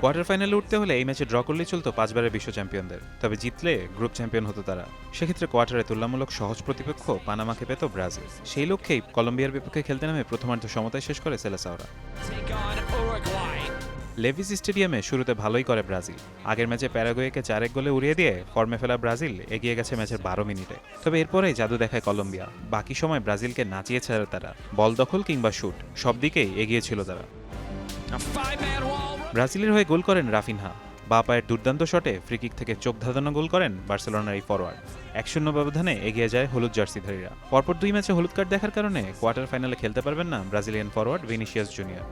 Quarter ফাইনালে উঠতে হলে এই ম্যাচে ড্র করলেই চলতো পাঁচবারের বিশ্ব চ্যাম্পিয়নদের তবে জিতলে গ্রুপ চ্যাম্পিয়ন হতো তারা। সেক্ষেত্রে কোয়ার্টারে তুলনামূলক সহজ প্রতিপক্ষ পানামাকে পেত ব্রাজিল সেই লক্ষ্যেই কলম্বিয়ার বিপক্ষে খেলতে নামে প্রথমার্ধ সমতায় শেষ করে সেলেসাওরা. লেভিস স্টেডিয়ামে শুরুতে ভালোই করে ব্রাজিল আগের ম্যাচে প্যারাগুয়েকে চার এক গোলে উড়িয়ে দিয়ে ফর্মে ফেলা ব্রাজিল এগিয়ে গেছে ম্যাচের বারো মিনিটে। তবে এরপরেই জাদু দেখায় কলম্বিয়া। বাকি সময় ব্রাজিলকে নাচিয়ে ছাড়ে তারা। বল দখল কিংবা শুট সব দিকেই এগিয়ে ছিল তারা. ব্রাজিলের হয়ে গোল করেন রাফিনহা। বা পায়ের দুর্দান্ত শটে ফ্রিকিক থেকে চোখ ধাঁধানো গোল করেন বার্সেলোনার এই ফরওয়ার্ড এক শূন্য ব্যবধানে এগিয়ে যায় হলুদ জার্সিধারীরা পরপর দুই ম্যাচে হলুদ কার্ড দেখার কারণে কোয়ার্টার ফাইনালে খেলতে পারবেন না ব্রাজিলিয়ান ফরওয়ার্ড ভিনিসিয়াস জুনিয়র.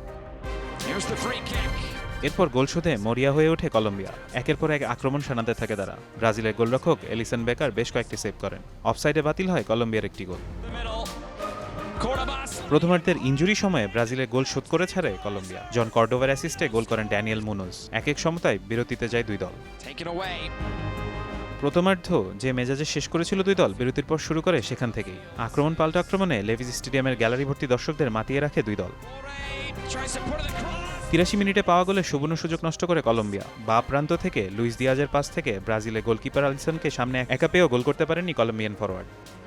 এরপর গোল শোধে মরিয়া হয়ে ওঠে কলম্বিয়া। একের পর এক আক্রমণ শানাতে থাকে তারা। ব্রাজিলের গোলরক্ষক এলিসন বেকার বেশ কয়েকটি সেভ করেন। অফসাইডে বাতিল হয় কলম্বিয়ার একটি গোল. প্রথমার্ধের ইঞ্জুরি সময়ে ব্রাজিলের গোল শোধ করে ছাড়ে কলম্বিয়া। জন কর্ডোভার অ্যাসিস্টে গোল করেন ড্যানিয়েল মুনোজ। এক এক সমতায় বিরতিতে যায় দুই দল। প্রথমার্ধ যে মেজাজে শেষ করেছিল দুই দল বিরতির পর শুরু করে সেখান থেকেই। আক্রমণ পাল্টা আক্রমণে লেভিস স্টেডিয়ামের গ্যালারি ভর্তি দর্শকদের মাতিয়ে রাখে দুই দল. তিরাশি মিনিটে পাওয়া গোলে সুবর্ণ সুযোগ নষ্ট করে কলম্বিয়া। বা প্রান্ত থেকে লুইস দিয়াজের পাস থেকে ব্রাজিলে গোলকিপার আলিসনকে সামনে একা পেয়েও গোল করতে পারেননি কলম্বিয়ান Ederson.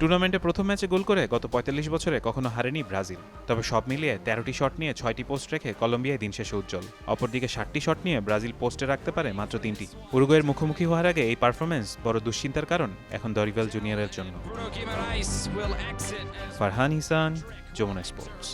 টুর্নামেন্টে প্রথম ম্যাচে গোল করে গত পঁয়তাল্লিশ বছরে কখনো হারেনি ব্রাজিল। তবে সব মিলিয়ে তেরোটি শট নিয়ে ছয়টি পোস্ট রেখে কলম্বিয়ায় দিন শেষে উজ্জ্বল। অপরদিকে ষাটটি শট নিয়ে ব্রাজিল পোস্টে রাখতে পারে মাত্র তিনটি। উরুগুয়ের মুখোমুখি হওয়ার আগে এই পারফরমেন্স বড় দুশ্চিন্তার কারণ এখন দরিভাল জুনিয়রের জন্য। ফারহান ইসান যমুনা স্পোর্টস